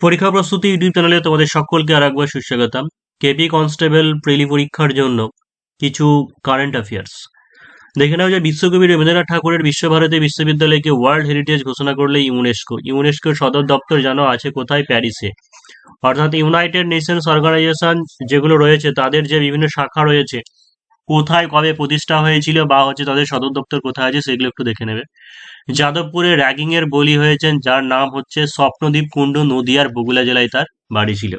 পরীক্ষা প্রস্তুতি ইউটিউব চ্যানেলে তোমাদের সকলকে আর একবার সুস্বাগতম। কেপি কনস্টেবল প্রিলি পরীক্ষার জন্য কিছু কারেন্ট অ্যাফেয়ার্স দেখে নাও যে বিশ্বকবি রবীন্দ্রনাথ ঠাকুরের বিশ্বভারতী বিশ্ববিদ্যালয়কে ওয়ার্ল্ড হেরিটেজ ঘোষণা করলে ইউনেস্কো ইউনেস্কোর সদর দপ্তর জানো আছে কোথায়? প্যারিসে। অর্থাৎ ইউনাইটেড নেশনস অর্গানাইজেশন যেগুলো রয়েছে, তাদের যে বিভিন্ন শাখা রয়েছে কোথায় কবে প্রতিষ্ঠা হয়েছিল বা হচ্ছে তাদের সদর দপ্তর কোথায় আছে সেগুলো একটু দেখে নেবে। যাদবপুরে র্যাগিং এর বলি হয়েছেন, যার নাম হচ্ছে স্বপ্নদ্বীপ কুণ্ডু নদিয়ার বগুলা জেলায় তার বাড়ি ছিল।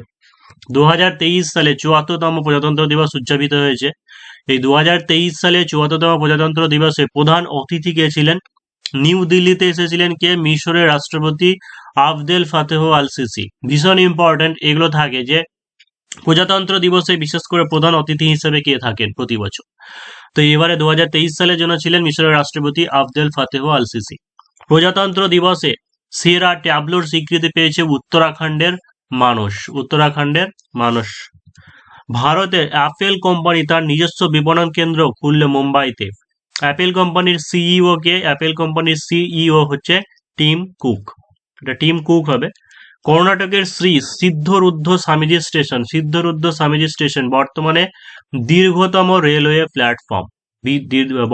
দু হাজার তেইশ সালে চুয়াত্তরতম প্রজাতন্ত্র দিবস উদযাপিত হয়েছে। এই দুহাজার তেইশ সালে চুয়াত্তরতম প্রজাতন্ত্র দিবসে প্রধান অতিথি কে ছিলেন? নিউ দিল্লিতে এসেছিলেন কে? মিশরের রাষ্ট্রপতি আবদেল ফাতেহ আল সিসি ভীষণ ইম্পর্টেন্ট এগুলো থাকে যে প্রজাতন্ত্র দিবসে বিশেষ করে প্রধান অতিথি হিসেবে কে থাকেন প্রতি বছর? তো এবারে দু সালের জন্য ছিলেন মিশরের রাষ্ট্রপতি আবদেল ফাতেহ আল সিসি প্রজাতন্ত্র দিবসে সেরা ট্যাবলোর স্বীকৃতি পেয়েছে উত্তরাখণ্ডের মানুষ উত্তরাখণ্ডের মানুষ ভারতের অ্যাপেল কোম্পানি তার নিজস্ব বিপণন কেন্দ্র খুলল মুম্বাইতে। অ্যাপেল কোম্পানির সিইও কে? অ্যাপেল কোম্পানির সিইও হচ্ছে টিম কুক। এটা টিম কুক হবে। কর্ণাটকের শ্রী সিদ্ধরুদ্ধ স্বামীজি স্টেশন, সিদ্ধরুদ্ধ স্বামীজি স্টেশন বর্তমানে দীর্ঘতম রেলওয়ে প্ল্যাটফর্ম।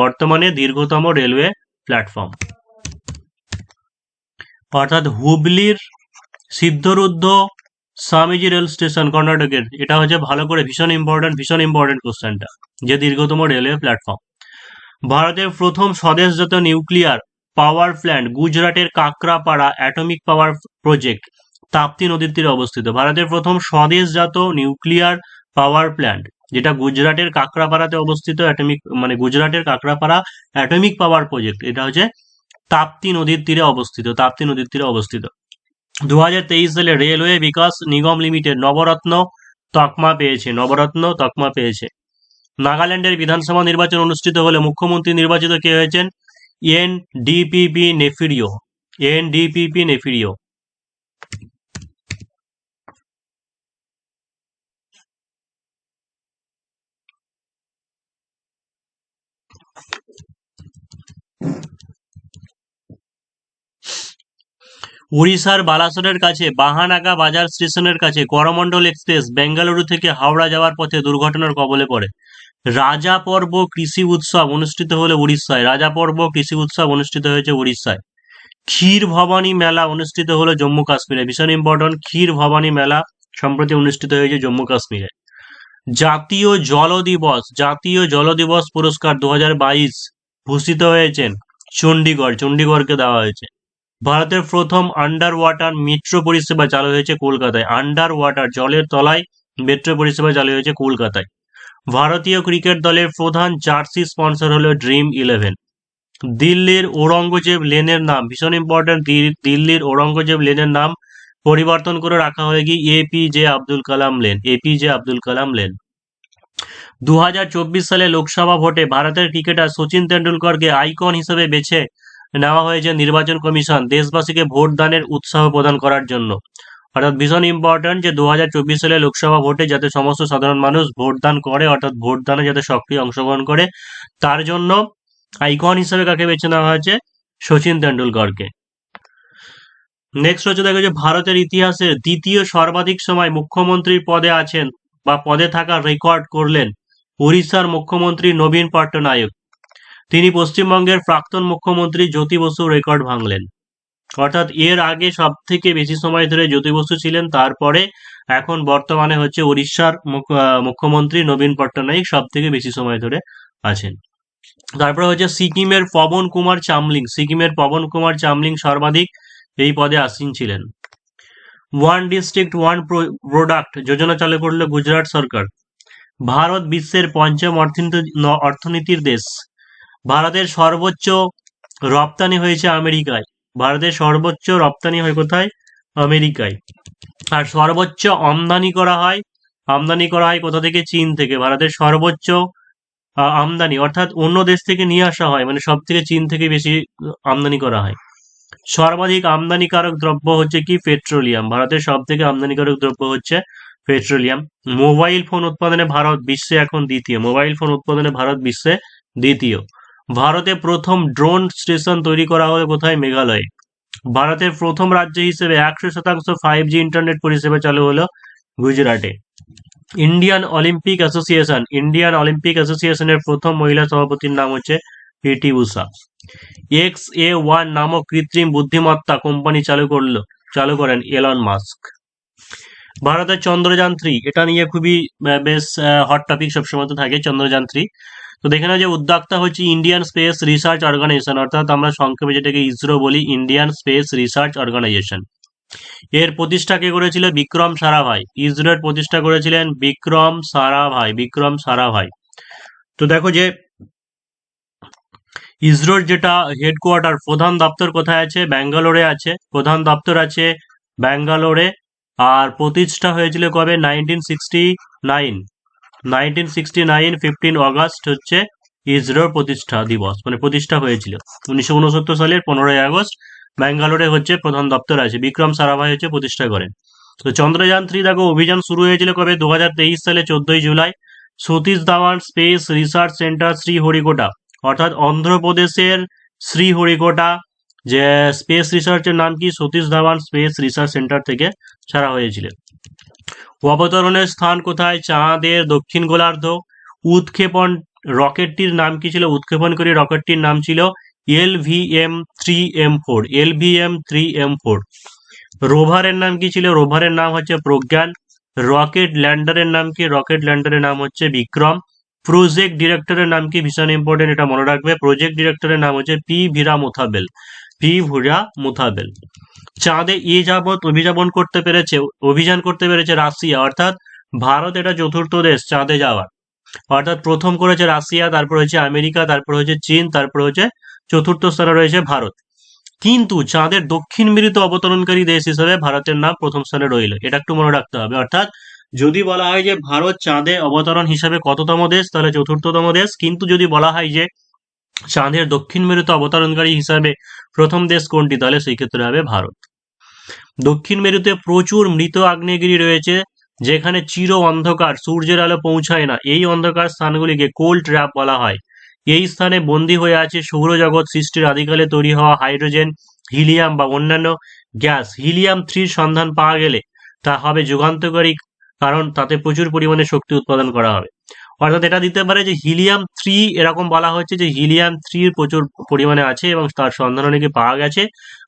বর্তমানে দীর্ঘতম রেলওয়ে প্ল্যাটফর্ম। অর্থাৎ হুবলির সিদ্ধরুদ্ধ স্বামীজি রেল স্টেশন কর্ণাটকের, এটা হচ্ছে ভালো করে ভীষণ ইম্পর্টেন্ট ভীষণ ইম্পর্টেন্ট কোশ্চেনটা যে দীর্ঘতম রেলওয়ে প্ল্যাটফর্ম। ভারতের প্রথম স্বদেশজাত নিউক্লিয়ার পাওয়ার প্ল্যান্ট গুজরাটের Kakrapar atomic power project Tapti নদীর তীরে অবস্থিত। ভারতের প্রথম স্বদেশজাত নিউক্লিয়ার পাওয়ার প্ল্যান্ট, যেটা গুজরাটের কাকরাপাড়াতে অবস্থিত অ্যাটমিক মানে গুজরাটের কাকরাপাড়া অ্যাটমিক পাওয়ার প্রজেক্ট। এটা হচ্ছে তাপ্তি নদীর তীরে অবস্থিত, তাপ্তি নদীর তীরে অবস্থিত। দু হাজার তেইশ সালে রেলওয়ে বিকাশ নিগম লিমিটেড নবরত্ন তকমা পেয়েছে, নবরত্ন তকমা পেয়েছে। নাগাল্যান্ডের বিধানসভা নির্বাচন অনুষ্ঠিত হলে মুখ্যমন্ত্রী নির্বাচিত কে হয়েছেন? N DPP Neiphiu Rio N DPP Neiphiu Rio. উড়িষ্যার বালাসোরের কাছে, বাহানাগা বাজার স্টেশনের কাছে, করমণ্ডল এক্সপ্রেস বেঙ্গালুরু থেকে হাওড়া যাওয়ার পথে দুর্ঘটনার কবলে পড়ে। রাজা পর্ব কৃষি উৎসব অনুষ্ঠিত হলো উড়িষ্যায়। রাজা পর্ব কৃষি উৎসব অনুষ্ঠিত হয়েছে উড়িষ্যায়। ক্ষীর ভবানী মেলা অনুষ্ঠিত হলো জম্মু কাশ্মীরে। ভীষণ ইম্পর্টেন্ট ক্ষীর ভবানী মেলা সম্প্রতি অনুষ্ঠিত হয়েছে জম্মু কাশ্মীরে। জাতীয় জল দিবস, জাতীয় জল দিবস পুরস্কার দু হাজার বাইশ ভূষিত হয়েছেন চণ্ডীগড়। চণ্ডীগড়কে দেওয়া হয়েছে। ভারতের প্রথম আন্ডার ওয়াটার মেট্রো পরিষেবা চালু হয়েছে কলকাতায়। আন্ডার ওয়াটার জলের তলায় মেট্রো পরিষেবা চালু হয়েছে কলকাতায়। ভারতীয় ক্রিকেট দলের প্রধান জার্সি স্পন্সর হলো ড্রিম ইলেভেন দিল্লির ঔরঙ্গজেব লেনের নাম, ভীষণ ইম্পর্টেন্ট দিল্লির ঔরঙ্গজেব লেনের নাম পরিবর্তন করে রাখা হয়ে গিয়ে APJ Abdul Kalam lane APJ Abdul Kalam lane দু হাজার চব্বিশ সালে লোকসভা ভোটে ভারতের ক্রিকেটার সচিন তেন্ডুলকরকে আইকন হিসেবে বেছে নেওয়া হয়েছে নির্বাচন কমিশন দেশবাসীকে ভোট দানের উৎসাহ প্রদান করার জন্য। অর্থাৎ ভীষণ ইম্পর্টেন্ট যে দু হাজার চব্বিশ সালে লোকসভা ভোটে যাতে সমস্ত সাধারণ মানুষ ভোট দান করে, অর্থাৎ ভোট দানে যাতে সক্রিয় অংশগ্রহণ করে, তার জন্য আইকন হিসেবে কাকে বেছে নেওয়া হয়েছে? শচীন তেন্ডুলকরকে। নেক্সট হচ্ছে দেখো ভারতের ইতিহাসে দ্বিতীয় সর্বাধিক সময় মুখ্যমন্ত্রীর পদে আছেন বা পদে থাকার রেকর্ড করলেন উড়িষ্যার মুখ্যমন্ত্রী নবীন পট্টনায়ক। তিনি পশ্চিমবঙ্গের প্রাক্তন মুখ্যমন্ত্রী জ্যোতি বসুর রেকর্ড ভাঙলেন। অর্থাৎ এর আগে সব থেকে বেশি সময় ধরে জ্যোতি বসু ছিলেন, তারপরে এখন বর্তমানে হচ্ছে উড়িষ্যার মুখ্যমন্ত্রী নবীন পট্টনায়ক সব থেকে বেশি সময় ধরে আছেন। তারপরে হচ্ছে সিকিমের পবন কুমার চামলিং। সিকিমের পবন কুমার চামলিং সর্বাধিক এই পদে আসীন ছিলেন। ওয়ান ডিস্ট্রিক্ট, ওয়ান প্রোডাক্ট যোজনা চালু করল গুজরাট সরকার। ভারত বিশ্বের পঞ্চম অর্থনীতির দেশ। ভারতের সর্বোচ্চ রপ্তানি হয়েছে আমেরিকায়। ভারতের সর্বোচ্চ রপ্তানি হয় কোথায়? আমেরিকায়। আর সর্বোচ্চ আমদানি করা হয়, আমদানি করা হয় কোথা থেকে? চীন থেকে। ভারতের সর্বোচ্চ আমদানি, অর্থাৎ অন্য দেশ থেকে নিয়ে আসা হয় মানে সব থেকে চীন থেকে বেশি আমদানি করা হয়। সর্বাধিক আমদানিকারক দ্রব্য হচ্ছে কি? পেট্রোলিয়াম। ভারতের সব থেকে আমদানিকারক দ্রব্য হচ্ছে পেট্রোলিয়াম। মোবাইল ফোন উৎপাদনে ভারত বিশ্বে এখন দ্বিতীয়। মোবাইল ফোন উৎপাদনে ভারত বিশ্বে দ্বিতীয়। ভারতে প্রথম ড্রোন স্টেশন তৈরি করা হবে কোথায়? মেঘালয়ে। ভারতের প্রথম রাজ্য হিসেবে একশো শতাংশ ফাইভ জি ইন্টারনেট পরিষেবা চালু হলো গুজরাটে। Indian Olympic Association Indian Olympic অ্যাসোসিয়েশনের প্রথম মহিলা সভাপতির নাম হচ্ছে PT Usha X A one নামক কৃত্রিম বুদ্ধিমত্তা কোম্পানি চালু করল, চালু করেন এলন মাস্ক ভারতের চন্দ্রযান থ্রি এটা নিয়ে খুবই বেশ হট টপিক সবসময় তো থাকে। চন্দ্রযান থ্রি তো দেখে নাও যে উদ্যোক্তা হচ্ছে ইন্ডিয়ান স্পেস রিসার্চ অর্গানাইজেশন অর্থাৎ আমরা সংক্ষেপে যেটাকে ইসরো বলি ইন্ডিয়ান স্পেস রিসার্চ অর্গানাইজেশন এর প্রতিষ্ঠা কে করেছিল? বিক্রম সারাভাই। ইসরোর প্রতিষ্ঠা করেছিলেন বিক্রম সারাভাই বিক্রম সারাভাই। তো দেখো যে ইসরোর যেটা হেডকোয়ার্টার প্রধান দপ্তর কোথায় আছে? ব্যাঙ্গালোরে আছে। প্রধান দপ্তর আছে ব্যাঙ্গালোরে। আর প্রতিষ্ঠা হয়েছিল কবে? Nineteen sixty nine nineteen sixty nine, fifteen August হচ্ছে ইসরোর প্রতিষ্ঠা দিবস মানে প্রতিষ্ঠা হয়েছিল। উনিশশো উনসত্তর সালের পনেরোই আগস্ট ব্যাঙ্গালোরে হচ্ছে প্রধান দপ্তর আছে। বিক্রম সারাভাই হচ্ছে প্রতিষ্ঠা করেন। তো চন্দ্রযান থ্রি দেখো, অভিযান শুরু হয়েছিল কবে? দু হাজার তেইশ সালে চোদ্দই July. Satish Dhawan space research centre Sriharikota, অর্থাৎ অন্ধ্রপ্রদেশের শ্রীহরিকোটা, যে স্পেস রিসার্চের নাম কি? Satish Dhawan space research centre থেকে ছাড়া হয়েছিল। অবতরণের স্থান কোথায়? চাঁদের দক্ষিণ গোলার্ধ। উৎক্ষেপণ রকেটটির নাম কি ছিল? উৎক্ষেপণ উৎক্ষেপণকারী রকেটটির নাম ছিল L V M three M four. L V M three M four. রোভারের নাম কি ছিল? রোভারের নাম হচ্ছে প্রজ্ঞান। রকেট ল্যান্ডারের নাম কি? রকেট ল্যান্ডারের নাম হচ্ছে বিক্রম। প্রজেক্ট ডিরেক্টরের নাম কি? ভীষণ ইম্পর্টেন্ট এটা মনে রাখবে। প্রজেক্ট ডিরেক্টরের নাম হচ্ছে পি ভীরা পি ভুরা মুথাবেল চাঁদে এ যাবৎ অভিযাপন করতে পেরেছে, অভিযান করতে পেরেছে রাশিয়া, অর্থাৎ ভারত এটা চতুর্থ দেশ চাঁদে যাওয়ার। অর্থাৎ প্রথম করেছে রাশিয়া, তারপর হচ্ছে আমেরিকা, তারপর হচ্ছে চীন, তারপর হচ্ছে চতুর্থ স্থানে রয়েছে ভারত। কিন্তু চাঁদের দক্ষিণ মেরুতে অবতরণকারী দেশ হিসেবে ভারতের নাম প্রথম স্থানে রইল। এটা একটু মনে রাখতে হবে। অর্থাৎ যদি বলা হয় যে ভারত চাঁদে অবতরণ হিসাবে কততম দেশ, তাহলে চতুর্থতম দেশ। কিন্তু যদি বলা হয় যে চাঁদের দক্ষিণ মেরুতে অবতরণকারী হিসাবে প্রথম দেশ কোনটি? তাহলে সেই ক্ষেত্রে হবে ভারত। দক্ষিণ মেরুতে প্রচুর মৃত আগ্নেয়গিরি রয়েছে, যেখানে চির অন্ধকার, সূর্যের আলো পৌঁছায় না। এই অন্ধকার স্থানগুলিকে কোল্ড ট্র্যাপ বলা হয়। এই স্থানে বন্দী হয়ে আছে সৌরজগৎ সৃষ্টির আদিকালে তৈরি হওয়া হাইড্রোজেন, হিলিয়াম বা অন্যান্য গ্যাস। হিলিয়াম থ্রির সন্ধান পাওয়া গেলে তা হবে যুগান্তকারী, কারণ তাতে প্রচুর পরিমাণে শক্তি উৎপাদন করা হবে। অর্থাৎ এটা দিতে পারে যে হিলিয়াম থ্রি এরকম বলা হচ্ছে যে হিলিয়াম থ্রির প্রচুর পরিমাণে আছে এবং তার সন্ধান অনেকে পাওয়া গেছে।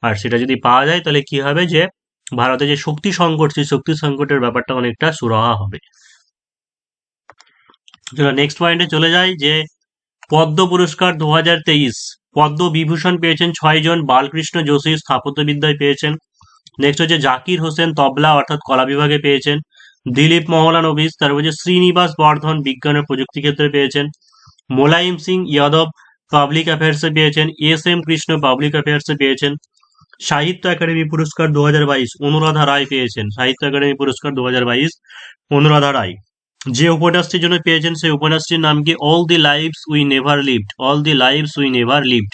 আর সেটা যদি পাওয়া যায় তাহলে কি হবে যে ভারতে যে শক্তি সংকট, সেই শক্তি সংকটের ব্যাপারটা অনেকটা সুরাহা হবে। নেক্সট পয়েন্টে চলে যাই যে পদ্ম পুরস্কার দু হাজার তেইশ, পদ্ম বিভূষণ পেয়েছেন ছয় জন, বালকৃষ্ণ যোশী স্থাপত্যবিদ্যায় পেয়েছেন। নেক্সট হচ্ছে জাকির হোসেন তবলা অর্থাৎ কলা বিভাগে পেয়েছেন। দিলীপ মহলানবিস তারপর হচ্ছে শ্রীনিবাস বর্ধন বিজ্ঞান ও প্রযুক্তি ক্ষেত্রে পেয়েছেন। মোলায়েম সিং যাদব পাবলিক অ্যাফেয়ার্সে পেয়েছেন। এস এম কৃষ্ণ পাবলিক অ্যাফেয়ার্সে পেয়েছেন। সাহিত্য একাডেমি পুরস্কার দু হাজার বাইশ, অনুরাধা রায় পেয়েছেন। সাহিত্য একাডেমি পুরস্কার দু হাজার বাইশ, অনুরাধা রায়। যে উপন্যাসটির জন্য পেয়েছেন, সেই উপন্যাসটির নাম কি? All the lives we never lived all the lives we never lived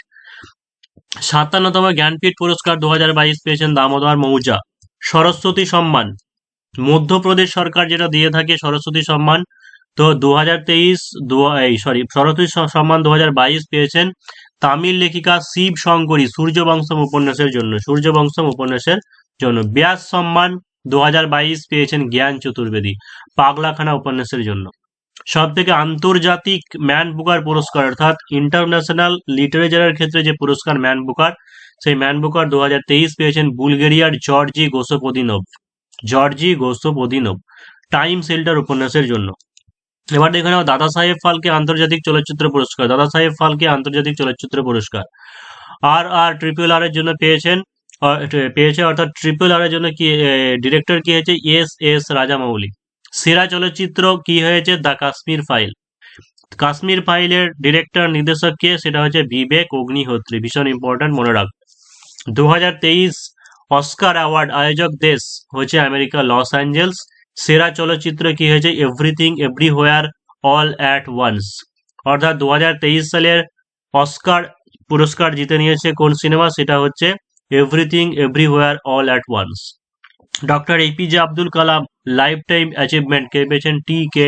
সাতান্নতম Jnanpith পুরস্কার দু হাজার বাইশ পেয়েছেন দামোদর মৌজা সরস্বতী সম্মান মধ্যপ্রদেশ সরকার যেটা দিয়ে থাকে সরস্বতী সম্মান, তো দু হাজার তেইশ সরি সরস্বতী সম্মান দু বাইশ পেয়েছেন তামিল লেখিকা শিব শঙ্করী সূর্যবংশম উপন্যাসের জন্য, সূর্যবংশম উপন্যাসের জন্য। ব্যাস সম্মান দু পেয়েছেন জ্ঞান চতুর্বেদী, পাগলাখানা উপন্যাসের জন্য। সব থেকে আন্তর্জাতিক ম্যান বুকার পুরস্কার, অর্থাৎ ইন্টারন্যাশনাল লিটারেচারের ক্ষেত্রে যে পুরস্কার ম্যান বুকার, সেই ম্যান বুকার দু হাজার তেইশ পেয়েছেন বুলগেরিয়ার Georgi Gospodinov. Georgi Gospodinov Time Shelter উপন্যাসের জন্য। এবার দেখে নাও, দাদা সাহেব ফালকে আন্তর্জাতিক চলচ্চিত্র পুরস্কার, দাদা সাহেব ফালকে আন্তর্জাতিক চলচ্চিত্র পুরস্কার। আর আর ট্রিপল আর এর জন্য পেয়েছেন পেয়েছে অর্থাৎ ট্রিপল আর এর জন্য কি ডিরেক্টর কি হয়েছে? S S Rajamouli. সেরা চলচ্চিত্র কি হয়েছে? The Kashmir file. কাশ্মীর ফাইলের ডিরেক্টর নির্দেশক কে? সেটা হচ্ছে বিবেক অগ্নিহোত্রী, ভীষণ ইম্পর্ট্যান্ট মনে রাখ দু হাজার তেইশ অস্কার অ্যাওয়ার্ড আয়োজক দেশ হচ্ছে আমেরিকা, লস অ্যাঞ্জেলস। সেরা চলচ্চিত্র কি হয়েছে? Everything everywhere all at once অর্থাৎ দু হাজার তেইশ সালের অস্কার পুরস্কার জিতে নিয়েছে কোন সিনেমা? সেটা হচ্ছে everything everywhere all at once doctor APJ Abdul Kalam lifetime achievement কে পেয়েছেন টি কে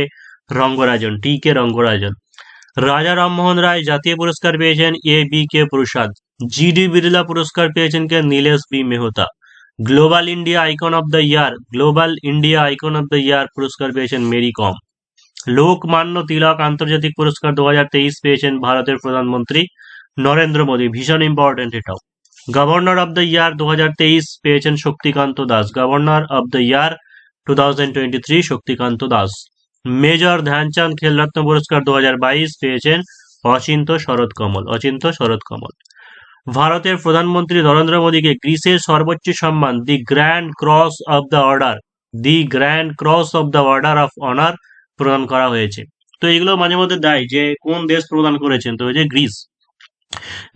রঙ্গরাজন, টি কে রঙ্গরাজন। রাজা রামমোহন রায় জাতীয় পুরস্কার পেয়েছেন A B K Prasad. GD Birla পুরস্কার পেয়েছেন কে Nilesh B Mehta global India icon of the year global India icon of the year পুরস্কার পেয়েছেন Mary কম লোকমান্য তিলক আন্তর্জাতিক পুরস্কার দু পেয়েছেন ভারতের প্রধানমন্ত্রী নরেন্দ্র মোদী ভীষণ ইম্পর্টেন্ট এটাও গভর্নর অব দ্য ইয়ার দু হাজার তেইশ পেয়েছেন Shaktikanta Das governor of the year to Shaktikanta Das major Dhyanchand Khel Ratna পুরস্কার দু হাজার বাইশ পেয়েছেন অচিন্ত শরৎ কমল অচিন্ত শরৎ কমল ভারতের প্রধানমন্ত্রী নরেন্দ্র মোদীকে গ্রিসের সর্বোচ্চ সম্মান, the grand cross of the order, the grand cross of the order of honour প্রদান করা হয়েছে। তো এগুলো মাঝে মধ্যে দেয় যে কোন দেশ প্রদান করেছেন? তো ওই যে গ্রিস।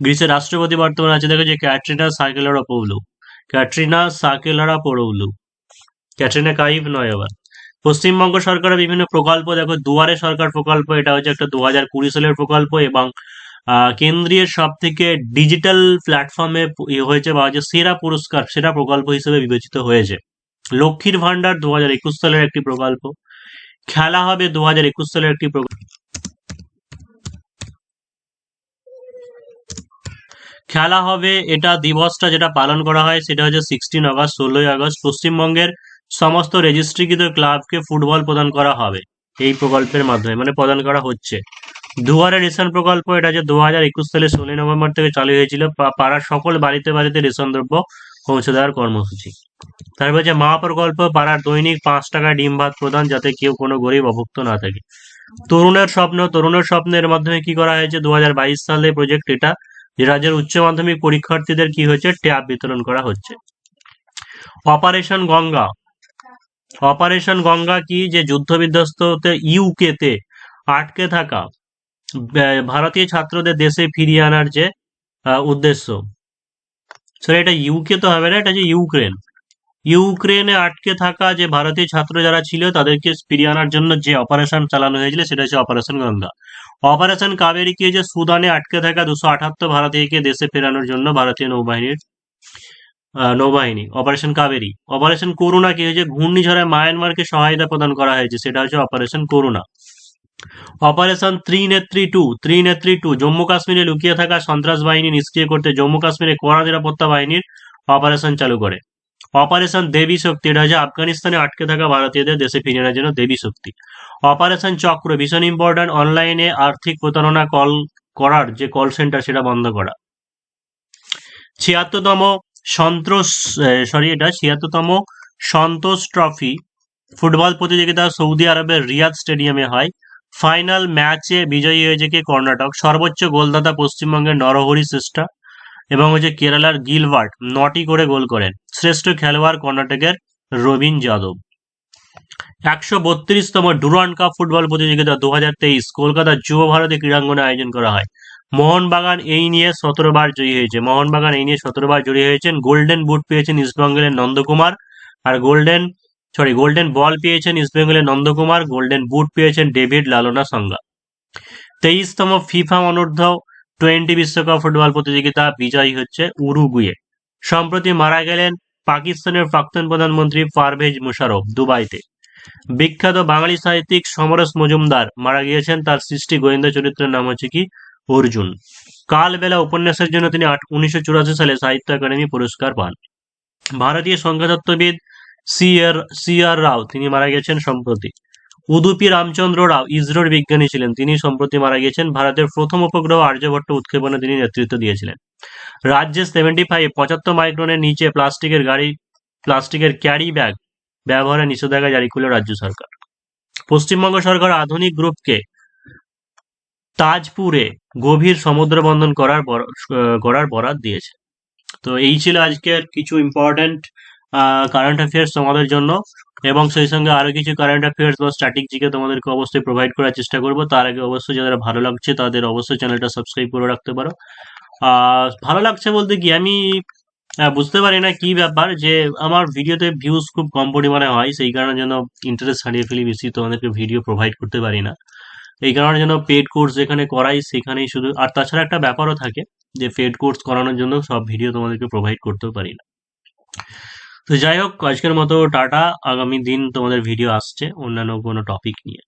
গ্রিসের রাষ্ট্রপতি বর্তমানে আছে, দেখো যে ক্যাটরিনা সাকেলারা পৌলু। ক্যাটরিনা সাকেলারা পৌলু। ক্যাটরিনা কাইভ নয় আবার। পশ্চিমবঙ্গ সরকারের বিভিন্ন প্রকল্প, দেখো দুয়ারে সরকার প্রকল্প, এটা হচ্ছে একটা দু হাজার কুড়ি সালের প্রকল্প এবং কেন্দ্রীয় সব থেকে ডিজিটাল প্ল্যাটফর্মে হয়েছে বা যে সেরা পুরস্কার, সেরা প্রকল্প হিসেবে বিবেচিত হয়েছে। লক্ষ্মীর ভান্ডার দু হাজার একুশ সালের একটি প্রকল্প। খেলা হবে দু হাজার একুশ সালের একটি প্রকল্প। খেলা হবে, এটা দিবসটা যেটা পালন করা হয়, সেটা হচ্ছে সিক্সটিন আগস্ট, ষোলোই আগস্ট। পশ্চিমবঙ্গের সমস্ত রেজিস্ট্রিকৃত ক্লাবকে ফুটবল প্রদান করা হবে, এই প্রকল্পের মাধ্যমে মানে প্রদান করা হচ্ছে। দুয়ারে রেশন প্রকল্প, এটা যে দু একুশ সালে ষোলোই নভেম্বর থেকে চালু হয়েছিল পাড়ার সকল বাড়িতে বাড়িতে রেশন দ্রব্য পৌঁছে দেওয়ার কর্মসূচি। তারপর হচ্ছে মা প্রকল্প পাড়ার দৈনিক পাঁচ টাকা ডিম ভাত প্রদান, যাতে কেউ কোনো গরিব অভুক্ত না থাকে। তরুণের স্বপ্ন, তরুণের স্বপ্নের মাধ্যমে কি করা হয়েছে? দু হাজার বাইশ সালে প্রজেক্ট এটা, যে রাজ্যের উচ্চ মাধ্যমিক পরীক্ষার্থীদের কি হয়েছে? ট্যাব বিতরণ করা হচ্ছে। অপারেশন গঙ্গা। অপারেশন গঙ্গা কি? যে যুদ্ধ বিধ্বস্ত ইউকে তে আটকে থাকা ভারতীয় ছাত্রদের দেশে ফিরিয়ে আনার যে উদ্দেশ্য। এটা ইউকে তো হবে না, এটা যে ইউক্রেন। ইউক্রেনে আটকে থাকা যে ভারতীয় ছাত্র যারা ছিল, তাদেরকে ফিরিয়ে আনার জন্য যে অপারেশন চালানো হয়েছিল, সেটা হচ্ছে অপারেশন গঙ্গা। অপারেশন কাবেরী কি যে সুদানে আটকে থাকা দুশো আঠাত্তর ভারতীয়কে দেশে ফেরানোর জন্য ভারতীয় নৌবাহিনীর নৌবাহিনী অপারেশন কাবেরী। অপারেশন করুণা কি হয়েছে ঘূর্ণিঝড়ে মায়ানমারকে সহায়তা প্রদান করা হয়েছে, সেটা হচ্ছে operation Karuna. Operation Trinetri two Trinetri two, Jammu কাশ্মীরে লুকিয়ে থাকা সন্ত্রাস বাহিনী নিষ্ক্রিয় করতে জম্মু কাশ্মীরে কড়া নিরাপত্তা বাহিনীর অপারেশন চালু করে। অপারেশন দেবী শক্তি, এটা হচ্ছে আফগানিস্তানে আটকে থাকা ভারতীয়দের দেশে ফিরে আনার জন্য দেবী শক্তি। অপারেশন চক্র, ভীষণ ইম্পর্টেন্ট অনলাইনে আর্থিক প্রতারণা কল করার যে কল সেন্টার সেটা বন্ধ করা। ছিয়াত্তরতম সন্তোষ সরি এটা ছিয়াত্তরতম সন্তোষ ট্রফি ফুটবল প্রতিযোগিতা সৌদি আরবের রিয়াদ স্টেডিয়ামে হয়। ফাইনাল ম্যাচে বিজয়ী হয়েছে কি কর্ণাটক? সর্বোচ্চ গোলদাতা পশ্চিমবঙ্গের নরহরি শ্রেষ্ঠা এবং হচ্ছে কেরালার গিলবার্ট নটি করে গোল করেন। শ্রেষ্ঠ খেলোয়াড় কর্ণাটকের রবীন যাদব। একশো বত্রিশতম ডুরান কাপ ফুটবল প্রতিযোগিতা দু হাজার তেইশ কলকাতার যুব ভারতী ক্রীড়াঙ্গনে আয়োজন করা হয়। মোহনবাগান এই নিয়ে সতেরো বার জয়ী হয়েছে। মোহনবাগান এই নিয়ে সতেরো বার জয়ী হয়েছেন গোল্ডেন বুট পেয়েছেন ইস্টবেঙ্গলের নন্দকুমার আর গোল্ডেন সরি গোল্ডেন বল পেয়েছেন ইস্টবেঙ্গলের নন্দকুমার গোল্ডেন বুট পেয়েছেন ডেভিড লালনা সংজ্ঞা তেইশতম ফিফা অনূর্ধ্ব টোয়েন্টি বিশ্বকাপ ফুটবল প্রতিযোগিতা বিজয়ী হচ্ছে উরুগুয়ে। সম্প্রতি মারা গেলেন পাকিস্তানের প্রাক্তন প্রধানমন্ত্রী পারভেজ মুশারফ দুবাইতে। বিখ্যাত বাঙালি সাহিত্যিক সমরস মজুমদার মারা গিয়েছেন, তার সৃষ্টি গোয়েন্দা চরিত্রের নাম হচ্ছে কি? অর্জুন। কালবেলা উপন্যাসের জন্য তিনি উনিশশো সালে সাহিত্য একাডেমি পুরস্কার পান। ভারতীয় সংখ্যাতত্ত্ববিদ সি আর সি আর রাও তিনি মারা গেছেন সম্প্রতি। উদুপি রামচন্দ্র রাও, ইসরোর বিজ্ঞানী ছিলেন। তিনি সম্প্রতি মারা গিয়েছেন ভারতের প্রথম উপগ্রহ আর্যভট্ট উৎক্ষেপণে তিনি নেতৃত্ব দিয়েছিলেন। রাজ্যে সেভেন্টি ফাইভ পঁচাত্তর মাইক্রনের নিচে প্লাস্টিকের গাড়ি, প্লাস্টিকের ক্যারি ব্যাগ ব্যবহারে নিষেধাজ্ঞা জারি করল রাজ্য সরকার। পশ্চিমবঙ্গ সরকার আধুনিক গ্রুপকে তাজপুরে গভীর সমুদ্র বন্ধন করার করার বরাদ দিয়েছে। তো এই ছিল আজকের কিছু ইম্পর্ট্যান্ট কারেন্ট অ্যাফেয়ার্স তোমাদের জন্য এবং সেই সঙ্গে আরও কিছু কারেন্ট অ্যাফেয়ার্স বা স্ট্র্যাটেজিকে তোমাদেরকে অবশ্যই প্রোভাইড করার চেষ্টা করব। তার আগে অবশ্যই যাদের ভালো লাগছে তাদের অবশ্যই চ্যানেলটা সাবস্ক্রাইব করে রাখতে পারো। ভালো লাগছে বলতে কি আমি বুঝতে পারি না কি ব্যাপার যে আমার ভিডিওতে ভিউজ খুব কম পরিমাণে হয়, সেই কারণে যেন ইন্টারেস্ট হারিয়ে ফেলি বেশি তোমাদেরকে ভিডিও প্রোভাইড করতে পারি না। এই কারণে যেন পেড কোর্স যেখানে করাই সেখানেই শুধু, আর তাছাড়া একটা ব্যাপারও থাকে যে পেড কোর্স করানোর জন্য সব ভিডিও তোমাদেরকে প্রোভাইড করতেও পারি না। তো যাই হোক, আজকের মতো টাটা। আগামী দিন তোমাদের ভিডিও আসছে, অন্যান্য কোনো টপিক নিয়ে।